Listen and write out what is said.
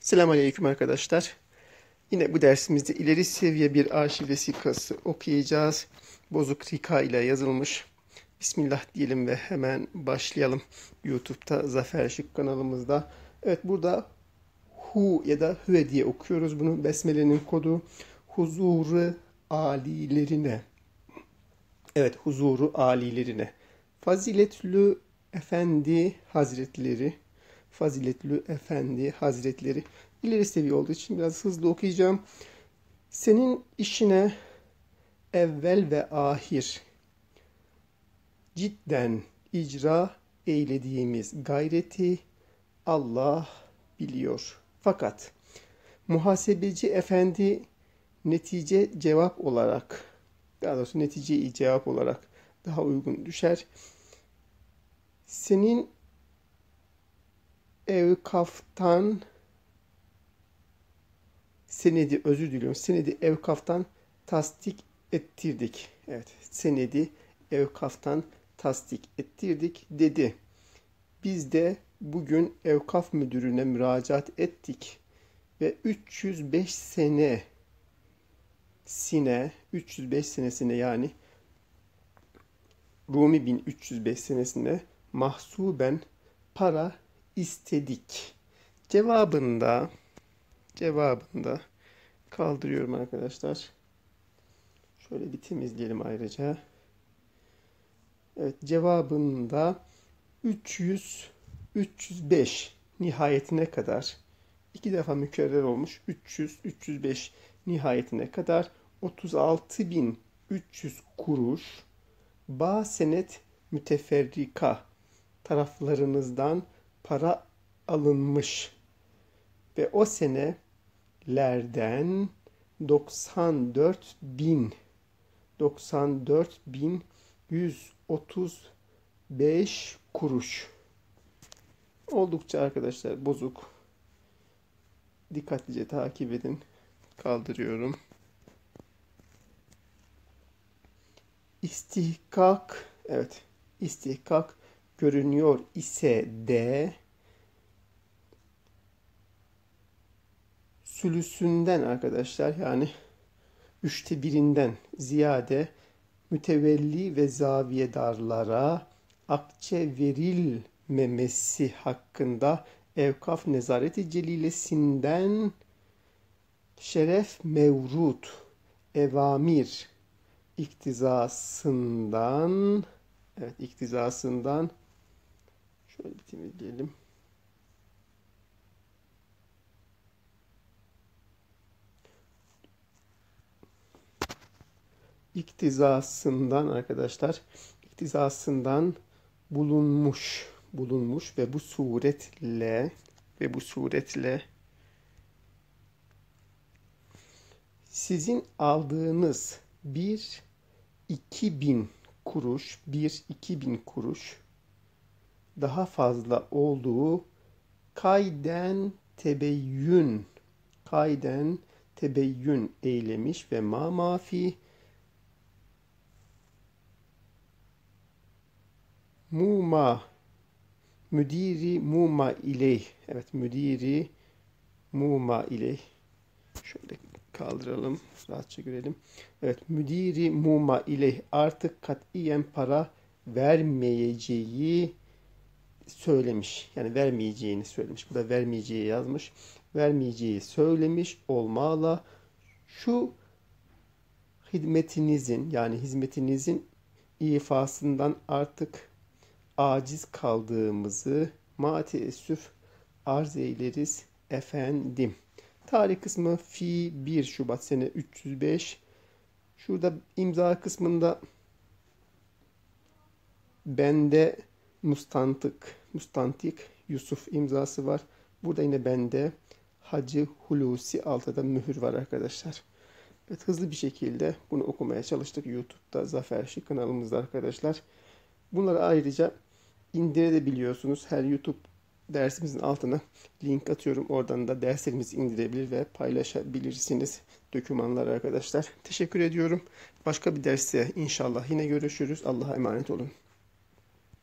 Selamünaleyküm arkadaşlar. Yine bu dersimizde ileri seviye bir arşiv vesikası okuyacağız. Bozuk Rika ile yazılmış. Bismillah diyelim ve hemen başlayalım. YouTube'da Zafer Şık kanalımızda. Evet burada Hu ya da Hüve diye okuyoruz. Bunun besmelenin kodu huzuru alilerine. Evet huzuru alilerine. Faziletli Efendi Hazretleri faziletli efendi hazretleri ileri seviye olduğu için biraz hızlı okuyacağım. Senin işine evvel ve ahir cidden icra eylediğimiz gayreti Allah biliyor. Fakat muhasebeci efendi netice cevap olarak daha doğrusu netice cevap olarak daha uygun düşer. Senin evkaftan senedi özür diliyorum. Senedi evkaftan tasdik ettirdik. Evet, senedi evkaftan tasdik ettirdik dedi. Biz de bugün evkaf müdürüne müracaat ettik ve 305 sene sine 305 senesine yani Rumi 1305 senesine mahsuben para istedik. Cevabında cevabında kaldırıyorum arkadaşlar. Şöyle bir temizleyelim ayrıca. Evet cevabında 300 305 nihayetine kadar iki defa mükerrer olmuş 300 305 nihayetine kadar 36.300 kuruş ba senet müteferrika taraflarınızdan para alınmış. Ve o senelerden 94 bin 94 bin 135 kuruş. Oldukça arkadaşlar bozuk. Dikkatlice takip edin. Kaldırıyorum. İstihkak evet istihkak görünüyor ise de sülüsünden arkadaşlar yani üçte birinden ziyade mütevelli ve zaviyedarlara akçe verilmemesi hakkında evkaf nezareti celilesinden şeref mevrut evamir iktizasından evet iktizasından şöyle temizleyelim. iktizasından arkadaşlar iktizasından bulunmuş bulunmuş ve bu suretle ve bu suretle sizin aldığınız bir iki bin kuruş bir iki bin kuruş daha fazla olduğu kayden tebeyyün kayden tebeyyün eylemiş ve ma mafi Muma müdiri muma ileyh. Evet müdiri muma ileyh. Şöyle kaldıralım. Rahatça görelim. Evet müdiri muma ileyh artık katiyen para vermeyeceği söylemiş. Yani vermeyeceğini söylemiş. Bu da vermeyeceği yazmış. Vermeyeceği söylemiş olmalı. Şu hizmetinizin yani hizmetinizin ifasından artık aciz kaldığımızı mateessüf arz eyleriz efendim. Tarih kısmı fi 1 Şubat sene 305. Şurada imza kısmında bende mustantık, mustantik Yusuf imzası var. Burada yine bende Hacı Hulusi altıda mühür var arkadaşlar. Evet hızlı bir şekilde bunu okumaya çalıştık YouTube'da Zafer Şık kanalımızda arkadaşlar. Bunları ayrıca indirebiliyorsunuz. Her YouTube dersimizin altına link atıyorum. Oradan da derslerimizi indirebilir ve paylaşabilirsiniz dokümanlar arkadaşlar. Teşekkür ediyorum. Başka bir derste inşallah yine görüşürüz. Allah'a emanet olun.